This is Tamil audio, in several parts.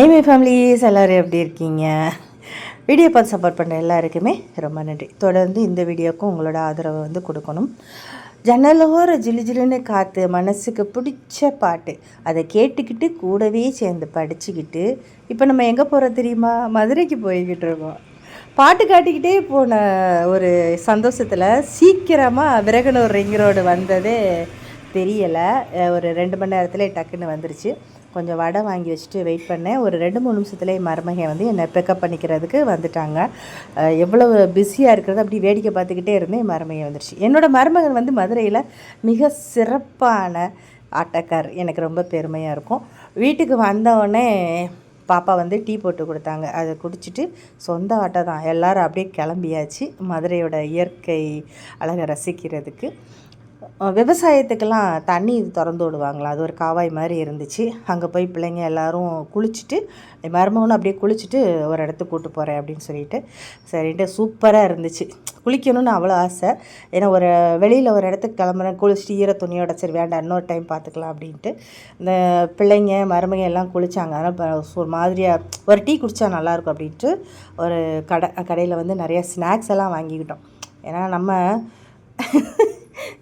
ஏமி ஃபேமிலிஸ் எல்லோரும் எப்படி இருக்கீங்க? வீடியோ பார்த்து சப்போர்ட் பண்ண எல்லாருக்குமே ரொம்ப நன்றி. தொடர்ந்து இந்த வீடியோக்கும் உங்களோட ஆதரவை வந்து கொடுக்கணும். ஜன்னலோர ஜிலு ஜிலுன்னு காற்று மனசுக்கு பிடிச்ச பாட்டு. அதை கேட்டுக்கிட்டு கூடவே சேர்ந்து படிச்சுக்கிட்டு இப்போ நம்ம எங்கே போகிறோம் தெரியுமா? மதுரைக்கு போய்கிட்டு இருக்கோம். பாட்டு காட்டிக்கிட்டே போன ஒரு சந்தோஷத்தில் சீக்கிரமாக விறகனூர் ரிங் ரோடு வந்ததே தெரியலை. ஒரு ரெண்டு மணி நேரத்தில் டக்குன்னு வந்துருச்சு. கொஞ்சம் வடை வாங்கி வச்சுட்டு வெயிட் பண்ணேன். ஒரு ரெண்டு மூணு நிமிஷத்துலேயே மருமகன் வந்து என்னை பிக்கப் பண்ணிக்கிறதுக்கு வந்துட்டாங்க. எவ்வளோ எவ்வளவு பிஸியாக இருக்கிறது அப்படி வேடிக்கை பார்த்துக்கிட்டே இருந்தேன். மருமகன் வந்துருச்சு. என்னோடய மருமகன் வந்து மதுரையில் மிக சிறப்பான ஆட்டக்கார். எனக்கு ரொம்ப பெருமையாக இருக்கும். வீட்டுக்கு வந்தவுடனே பாப்பா வந்து டீ போட்டு கொடுத்தாங்க. அதை குடிச்சிட்டு சொந்த ஆட்டை தான். எல்லோரும் அப்படியே கிளம்பியாச்சு. மதுரையோட இயற்கை அழகை ரசிக்கிறதுக்கு. விவசாயத்துக்கெல்லாம் தண்ணி திறந்து விடுவாங்களா? அது ஒரு காவாய் மாதிரி இருந்துச்சு. அங்கே போய் பிள்ளைங்க எல்லாரும் குளிச்சுட்டு மருமகனும் அப்படியே குளிச்சுட்டு ஒரு இடத்துக்கு கூப்பிட்டு போகிறேன் அப்படின்னு சொல்லிட்டு சரின்ட்டு சூப்பராக இருந்துச்சு. குளிக்கணும்னு அவ்வளோ ஆசை. ஏன்னா ஒரு வெளியில் ஒரு இடத்துக்கு கிளம்புறேன் குளிச்சுட்டு ஈர துணியோட சரி வேண்டாம் இன்னொரு டைம் பார்த்துக்கலாம் அப்படின்ட்டு. இந்த பிள்ளைங்க மருமக எல்லாம் குளித்தாங்க அதனால் இப்போ ஒரு மாதிரியாக ஒரு டீ குடித்தா நல்லாயிருக்கும் அப்படின்ட்டு ஒரு கடை கடையில் வந்து நிறைய ஸ்நாக்ஸ் எல்லாம் வாங்கிக்கிட்டோம். ஏன்னா நம்ம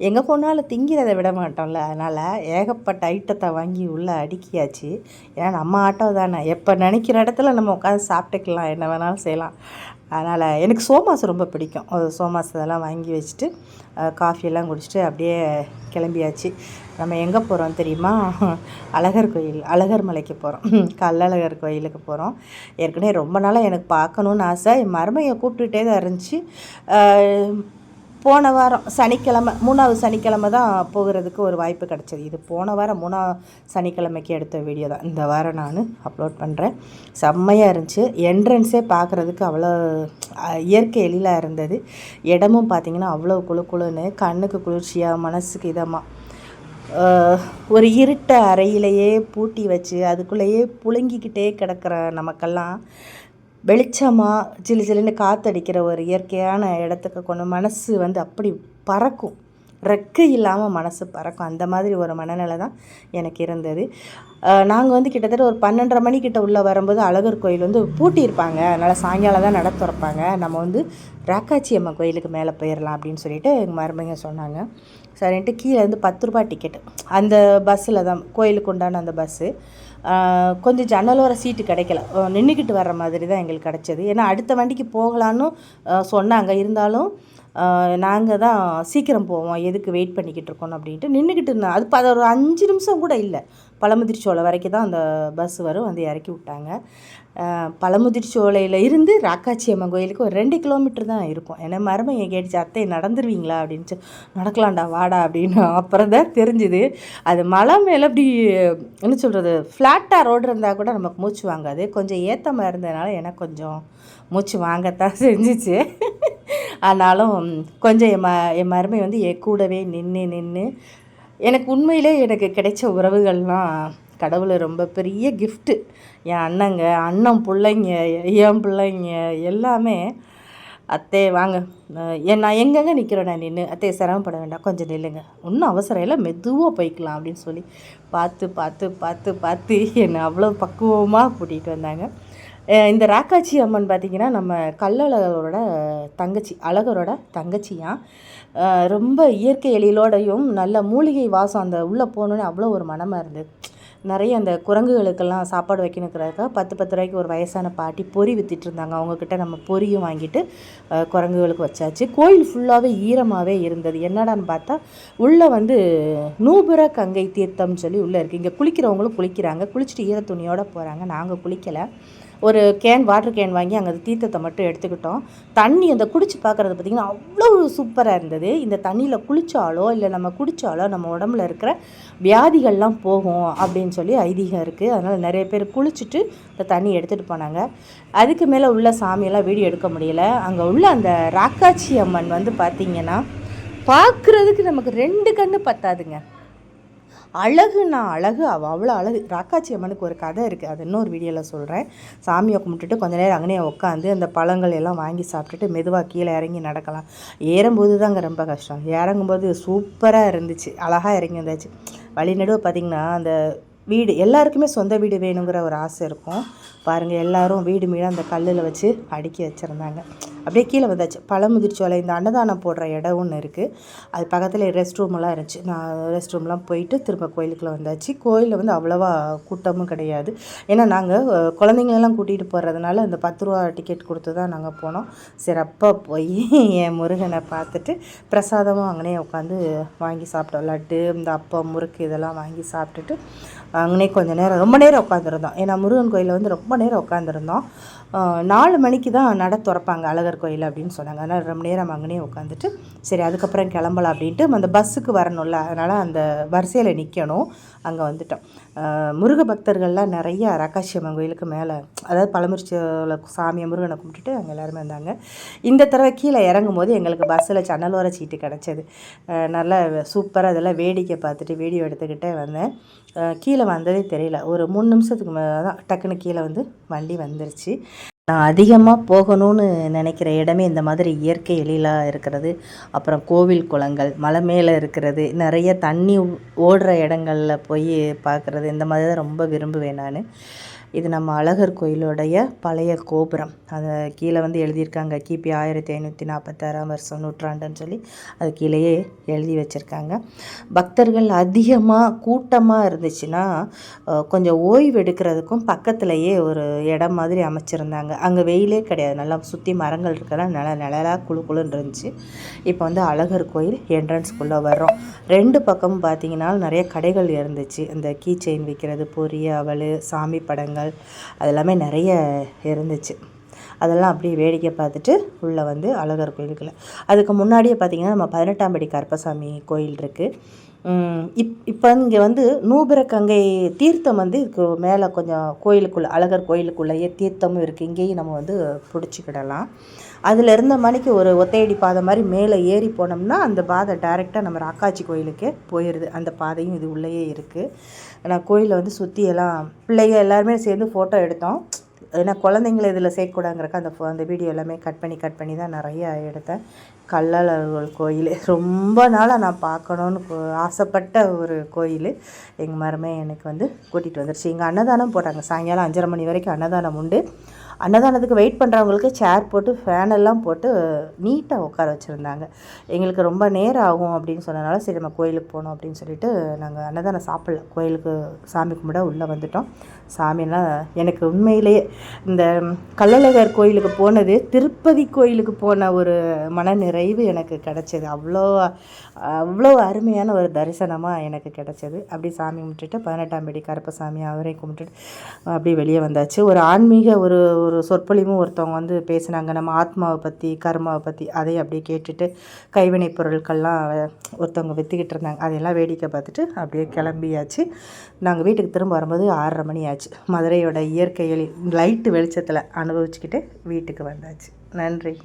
எங்கே போனாலும் திங்கிறதை விட மாட்டோம்ல. அதனால் ஏகப்பட்ட ஐட்டத்தை வாங்கி உள்ளே அடுக்கியாச்சு. ஏன்னா நம்ம ஆட்டோ தானே. எப்போ நினைக்கிற இடத்துல நம்ம உட்காந்து சாப்பிட்டுக்கலாம். என்ன வேணாலும் செய்யலாம். அதனால் எனக்கு சோமாஸ் ரொம்ப பிடிக்கும். சோமாஸ் இதெல்லாம் வாங்கி வச்சுட்டு காஃபியெல்லாம் குடிச்சிட்டு அப்படியே கிளம்பியாச்சு. நம்ம எங்கே போகிறோம் தெரியுமா? அழகர் கோயில் அழகர் மலைக்கு போகிறோம் கல்லழகர் கோயிலுக்கு போகிறோம் ஏற்கனவே ரொம்ப நாளாக எனக்கு பார்க்கணுன்னு ஆசை. என் மருமையை கூப்பிட்டுட்டே தான் இருந்துச்சு. போன வாரம் சனிக்கிழமை மூணாவது சனிக்கிழமை தான் போகிறதுக்கு ஒரு வாய்ப்பு கிடச்சிது. இது போன வாரம் மூணாவது சனிக்கிழமைக்கு எடுத்த வீடியோ தான். இந்த வாரம் நான் அப்லோட் பண்ணுறேன் செம்மையாக இருந்துச்சு. என்ட்ரன்ஸே பார்க்குறதுக்கு அவ்வளோ இயற்கை எழிலாக இருந்தது. இடமும் பார்த்திங்கன்னா அவ்வளோ குளு குளுன்னு கண்ணுக்கு குளிர்ச்சியாக மனசுக்கு இதமாக ஒரு இருட்ட அறையிலேயே பூட்டி வச்சு அதுக்குள்ளேயே புழுங்கிக்கிட்டே கிடக்கிற நமக்கெல்லாம் வெளிச்சமாக ஜிலு ஜிலுன்னு காற்றடிக்கிற ஒரு இயற்கையான இடத்துக்கு கொண்டு மனசு வந்து அப்படி பறக்கும். ரெக்கை இல்லாமல் மனசு பறக்கும். அந்த மாதிரி ஒரு மனநிலை தான் எனக்கு இருந்தது. நாங்கள் வந்து கிட்டத்தட்ட ஒரு பன்னெண்டரை மணிக்கிட்ட உள்ளே வரும்போது அழகர் கோயில் வந்து பூட்டியிருப்பாங்க. அதனால் சாயங்காலம் தான் நட திறப்பாங்க. நம்ம வந்து ராக்காச்சி அம்மன் கோயிலுக்கு மேலே போயிடலாம் அப்படின்னு சொல்லிட்டு எங்கள் மருமக சொன்னாங்க. சரின்ட்டு கீழே இருந்து பத்து ரூபா டிக்கெட்டு அந்த பஸ்ஸில் தான் கோயிலுக்கு உண்டான அந்த பஸ்ஸு கொஞ்சம் ஜன்னலோர சீட்டு கிடைக்கல. நின்றுக்கிட்டு வர்ற மாதிரி தான் எங்களுக்கு கிடச்சது. ஏன்னா அடுத்த வண்டிக்கு போகலான்னு சொன்னாங்க. இருந்தாலும் நாங்கள் தான் சீக்கிரம் போவோம். எதுக்கு வெயிட் பண்ணிக்கிட்டு இருக்கோம் அப்படின்ட்டு நின்றுக்கிட்டு இருந்தோம். அது ப- ஒரு அஞ்சு நிமிஷம் கூட இல்லை. பழமுதிர்ச்சோலை வரைக்கும் தான் அந்த பஸ் வரும். வந்து இறக்கி விட்டாங்க. பழமுதிர்ச்சோலையில் இருந்து ராக்காச்சி அம்மன் கோயிலுக்கு ஒரு ரெண்டு கிலோமீட்டர் தான் இருக்கும். ஏன்னா மருமையை கேட்டுச்சு அத்தை நடந்துருவீங்களா? அப்படின்ச்சு நடக்கலாம்டா வாடா அப்படின்னு அப்புறம் தான் தெரிஞ்சுது. அது மலை மேலே அப்படி என்ன சொல்கிறது ஃப்ளாட்டாக ரோடு இருந்தால் கூட நமக்கு மூச்சு வாங்காது. கொஞ்சம் ஏத்தமாக இருந்ததுனால எனக்கு கொஞ்சம் மூச்சு வாங்கத்தான் செஞ்சிச்சு. ஆனாலும் கொஞ்சம் என் ம என் மருமை வந்து என் கூடவே நின்று நின்று எனக்கு உண்மையிலே எனக்கு கிடைச்ச உறவுகள்லாம் கடவுளை ரொம்ப பெரிய கிஃப்ட்டு என் அண்ணங்க அண்ணன் பிள்ளைங்க என் பிள்ளைங்க எல்லாமே அத்தே வாங்க. என் நான் எங்கெங்கே நிற்கிறேன் நான் நின்று அத்தையை சிரமப்பட வேண்டாம். கொஞ்சம் நில்லுங்க. ஒன்றும் அவசரம் இல்லை. மெதுவாக போய்க்கலாம் அப்படின்னு சொல்லி பார்த்து பார்த்து பார்த்து பார்த்து என்னை அவ்வளோ பக்குவமாக கூட்டிகிட்டு வந்தாங்க. இந்த ராக்காச்சி அம்மன் பார்த்திங்கன்னா நம்ம கல்லழகரோட தங்கச்சி அழகரோட தங்கச்சியாம். ரொம்ப இயற்கை எழிலோடையும் நல்ல மூலிகை வாசம் அந்த உள்ளே போகணுன்னு அவ்வளோ ஒரு மனமாக இருந்தது. நிறைய அந்த குரங்குகளுக்கெல்லாம் சாப்பாடு வைக்கணுங்கிறதுக்காக பத்து பத்து ரூபாய்க்கு ஒரு வயசான பாட்டி பொறி வித்துட்டு இருந்தாங்க. அவங்கக்கிட்ட நம்ம பொரியும் வாங்கிட்டு குரங்குகளுக்கு வச்சாச்சு. கோயில் ஃபுல்லாகவே ஈரமாகவே இருந்தது. என்னடான்னு பார்த்தா உள்ளே வந்து நூபுர கங்கை தீர்த்தம்னு சொல்லி உள்ளே இருக்குது இங்கே குளிக்கிறவங்களும் குளிக்கிறாங்க. குளிச்சுட்டு ஈர துணியோடு போகிறாங்க நாங்கள் குளிக்கலை. ஒரு கேன் வாட்டர் கேன் வாங்கி அங்கே அந்த தீர்த்தத்தை மட்டும் எடுத்துக்கிட்டோம். தண்ணி அந்த குடிச்சு பார்க்குறது பார்த்திங்கன்னா அவ்வளோ சூப்பராக இருந்தது. இந்த தண்ணியில் குளித்தாலோ இல்லை நம்ம குடித்தாலோ நம்ம உடம்புல இருக்கிற வியாதிகள்லாம் போகும் அப்படின்னு சொல்லி ஐதீகம் இருக்குது அதனால் நிறைய பேர் குளிச்சுட்டு இந்த தண்ணி எடுத்துகிட்டு போனாங்க. அதுக்கு மேலே உள்ள சாமியெல்லாம் வீடியோ எடுக்க முடியல. அங்கே உள்ள அந்த ராக்காச்சி அம்மன் வந்து பார்த்திங்கன்னா பார்க்குறதுக்கு நமக்கு ரெண்டு கண்ணு பத்தாதுங்க. அழகுனா அழகு அவள் அவ்வளோ அழகு. ராக்காச்சி அம்மனுக்கு ஒரு கதை இருக்குது அது இன்னொரு வீடியோவில் சொல்கிறேன் சாமியை கும்பிட்டுட்டு கொஞ்ச நேரம் அங்கனே உட்காந்து அந்த பழங்கள் எல்லாம் வாங்கி சாப்பிட்டுட்டு மெதுவாக கீழே இறங்கி நடக்கலாம். ஏறும்போது தாங்க ரொம்ப கஷ்டம். இறங்கும்போது சூப்பராக இருந்துச்சு. அழகாக இறங்கி வந்தாச்சு. வழிநடுவை பார்த்திங்கன்னா அந்த வீடு எல்லாருக்குமே சொந்த வீடு வேணுங்கிற ஒரு ஆசை இருக்கும். பாருங்கள் எல்லாரும் வீடு மீது அந்த கல்லில் வச்சு அடுக்கி வச்சுருந்தாங்க. அப்படியே கீழே வந்தாச்சு பழமுதிர்ச்சோலை இந்த அன்னதானம் போடுற இடம் ஒன்று இருக்குது அது பக்கத்தில் ரெஸ்ட் ரூமெல்லாம் இருந்துச்சு. நான் ரெஸ்ட் ரூம்லாம் போயிட்டு திரும்ப கோயிலுக்குள்ளே வந்தாச்சு. கோயிலில் வந்து அவ்வளோவா கூட்டமும் கிடையாது. ஏன்னா நாங்கள் குழந்தைங்களெல்லாம் கூட்டிகிட்டு போகிறதுனால இந்த பத்து ரூபா டிக்கெட் கொடுத்து தான் நாங்கள் போனோம். சிறப்பாக போய் என் முருகனை பார்த்துட்டு பிரசாதமும் அங்கேனே உட்காந்து வாங்கி சாப்பிட்டோம். லட்டு இந்த அப்பம் முறுக்கு இதெல்லாம் வாங்கி சாப்பிட்டுட்டு அங்கனே கொஞ்சம் நேரம் ரொம்ப நேரம் உட்காந்துருந்தோம் ஏன்னா முருகன் கோயிலில் வந்து ரொம்ப நேரம் உட்காந்துருந்தோம் நாலு மணிக்கு தான் நட திறப்பாங்க அழகர் கோயில் அப்படின்னு சொன்னாங்க. அதனால் ரொம்ப நேரம் அங்கனே உட்காந்துட்டு சரி அதுக்கப்புறம் கிளம்பலாம் அப்படின்ட்டு அந்த பஸ்ஸுக்கு வரணும்ல அதனால் அந்த வரிசையில் நிற்கணும் அங்கே வந்துட்டோம். முருக பக்தர்கள்லாம் நிறைய ரகாசியம்மன் கோயிலுக்கு மேலே அதாவது பழமுறிச்சியில் சாமியை முருகனை கும்பிட்டுட்டு அங்கே எல்லாருமே வந்தாங்க. இந்த தடவை கீழே இறங்கும் போது எங்களுக்கு பஸ்ஸில் சன்னலோர சீட்டு கிடச்சிது. நல்லா சூப்பராக அதெல்லாம் வேடிக்கை பார்த்துட்டு வீடியோ எடுத்துக்கிட்டே வந்தேன். கீழே வந்ததே தெரியல. ஒரு மூணு நிமிஷத்துக்கு மேலே தான் டக்குன்னு கீழே வந்து வண்டி வந்துருச்சு. நான் அதிகமாக போகணும்னு நினைக்கிற இடமே இந்த மாதிரி இயற்கை எழிலாக இருக்கிறது. அப்புறம் கோவில் குளங்கள் மலை மேலே இருக்கிறது நிறைய தண்ணி ஓடுற இடங்களில் போய் பார்க்குறது. இந்த மாதிரி தான் ரொம்ப விரும்புவேன் நான். இது நம்ம அழகர் கோயிலுடைய பழைய கோபுரம். அதை கீழே வந்து எழுதியிருக்காங்க. கிபி ஆயிரத்தி ஐநூற்றி நாற்பத்தாறாம் வருஷம் நூற்றாண்டுன்னு சொல்லி அது கீழேயே எழுதி வச்சுருக்காங்க. பக்தர்கள் அதிகமாக கூட்டமாக இருந்துச்சுன்னா கொஞ்சம் ஓய்வு எடுக்கிறதுக்கும் பக்கத்துலேயே ஒரு இடம் மாதிரி அமைச்சிருந்தாங்க. அங்கே வெயிலே கிடையாது. நல்லா சுற்றி மரங்கள் இருக்கலாம் நல்லா நிழலாக குழு குழுன்னு இருந்துச்சு. இப்போ வந்து அழகர் கோயில் என்ட்ரன்ஸ்குள்ளே வர்றோம். ரெண்டு பக்கமும் பார்த்தீங்கன்னா நிறைய கடைகள் இருந்துச்சு. இந்த கீ செயின் விற்கிறது பொரிய அவள் சாமி படங்கள் பழங்கள் அது எல்லாமே நிறைய இருந்துச்சு. அதெல்லாம் அப்படியே வேடிக்கை பார்த்துட்டு உள்ளே வந்து அழகர் கோயிலுக்குள்ள. அதுக்கு முன்னாடியே பார்த்திங்கன்னா நம்ம பதினெட்டாம் படி கருப்பசாமி கோயில் இருக்குது இப் இப்போ இங்கே வந்து நூபுர கங்கை தீர்த்தம் வந்து இதுக்கு மேலே கொஞ்சம் கோயிலுக்குள்ளே அழகர் கோயிலுக்குள்ளேயே தீர்த்தமும் இருக்குது இங்கேயும் நம்ம வந்து பிடிச்சிக்கிடலாம். அதில் இருந்த மணிக்கு ஒரு ஒத்தையடி பாதை மாதிரி மேலே ஏறி போனோம்னா அந்த பாதை டைரெக்டாக நம்ம ராக்காச்சி கோயிலுக்கே போயிடுது அந்த பாதையும் இது உள்ளேயே இருக்குது நான் கோயிலை வந்து சுற்றி எல்லாம் பிள்ளைங்க எல்லாருமே சேர்ந்து ஃபோட்டோ எடுத்தோம். ஏன்னா குழந்தைங்கள இதில் சேர்க்கக்கூடாங்கிறக்க அந்த அந்த வீடியோ எல்லாமே கட் பண்ணி கட் பண்ணி தான் நிறைய எடுத்தேன். கள்ளழகர் கோயில். ரொம்ப நாளாக நான் பார்க்கணுன்னு ஆசைப்பட்ட ஒரு கோயில். எங்கள் மருமே எனக்கு வந்து கூட்டிகிட்டு வந்துருச்சு. இங்கே அன்னதானம் போட்டாங்க சாயங்காலம் அஞ்சரை மணி வரைக்கும் அன்னதானம் உண்டு. அன்னதானத்துக்கு வெயிட் பண்ணுறவங்களுக்கு சேர் போட்டு ஃபேன் எல்லாம் போட்டு நீட்டாக உட்கார வச்சுருந்தாங்க. எங்களுக்கு ரொம்ப நேரம் ஆகும் அப்படின்னு சொன்னனால சரி நம்ம கோயிலுக்கு போகணும் அப்படின்னு சொல்லிட்டு நாங்கள் அன்னதானம் சாப்பிடல. கோயிலுக்கு சாமி கும்பிட உள்ளே வந்துட்டோம். சாமியெல்லாம் எனக்கு உண்மையிலேயே இந்த கள்ளழகர் கோயிலுக்கு போனது திருப்பதி கோயிலுக்கு போன ஒரு மன நிறைவு எனக்கு கிடச்சிது. அவ்வளோ அவ்வளோ அருமையான ஒரு தரிசனமாக எனக்கு கிடச்சிது. அப்படி சாமி கும்பிட்டுட்டு பதினெட்டாம் படி கருப்பசாமி அவரையும் கும்பிட்டுட்டு அப்படி வெளியே வந்தாச்சு. ஒரு ஆன்மீக ஒரு ஒரு சொற்பொழிவும் ஒருத்தவங்க வந்து பேசினாங்க. நம்ம ஆத்மாவை பற்றி கர்மாவை பற்றி அதை அப்படியே கேட்டுட்டு கைவினைப் பொருட்கள்லாம் ஒருத்தவங்க விற்றுக்கிட்டு இருந்தாங்க. அதையெல்லாம் வேடிக்கை பார்த்துட்டு அப்படியே கிளம்பியாச்சு. நாங்கள் வீட்டுக்கு திரும்ப வரும்போது ஆறரை மணி ஆச்சு. மதுரையோட இயற்கையில் லைட்டு வெளிச்சத்தில் அனுபவிச்சுக்கிட்டு வீட்டுக்கு வந்தாச்சு. நன்றி.